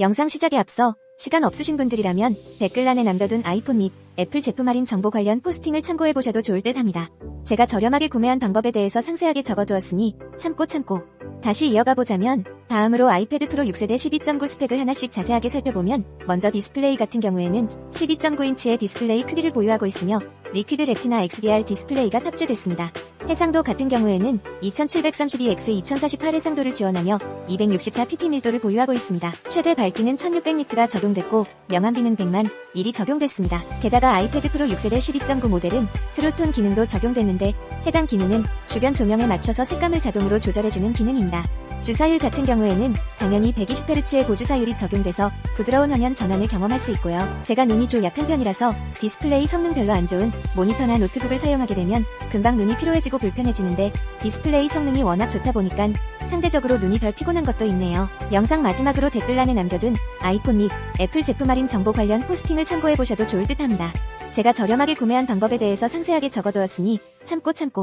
영상 시작에 앞서 시간 없으신 분들이라면 댓글란에 남겨둔 아이폰 및 애플 제품 할인 정보 관련 포스팅을 참고해보셔도 좋을 듯 합니다. 제가 저렴하게 구매한 방법에 대해서 상세하게 적어두었으니 참고 참고. 다시 이어가 보자면 다음으로 아이패드 프로 6세대 12.9 스펙을 하나씩 자세하게 살펴보면 먼저 디스플레이 같은 경우에는 12.9인치의 디스플레이 크기를 보유하고 있으며 리퀴드 레티나 XDR 디스플레이가 탑재됐습니다. 해상도 같은 경우에는 2732x 2048 해상도를 지원하며 264pp 밀도를 보유하고 있습니다. 최대 밝기는 1600니트가 적용됐고 명암비는 100만 1이 적용됐습니다. 게다가 아이패드 프로 6세대 12.9 모델은 트루톤 기능도 적용됐는데 해당 기능은 주변 조명에 맞춰서 색감을 자동으로 조절해주는 기능입니다. 주사율 같은 경우에는 당연히 120Hz의 고주사율이 적용돼서 부드러운 화면 전환을 경험할 수 있고요. 제가 눈이 좀 약한 편이라서 디스플레이 성능 별로 안 좋은 모니터나 노트북을 사용하게 되면 금방 눈이 피로해지고 불편해지는데 디스플레이 성능이 워낙 좋다 보니까 상대적으로 눈이 덜 피곤한 것도 있네요. 영상 마지막으로 댓글란에 남겨둔 아이폰 및 애플 제품 할인 정보 관련 포스팅을 참고해보셔도 좋을 듯 합니다. 제가 저렴하게 구매한 방법에 대해서 상세하게 적어두었으니 참고 참고.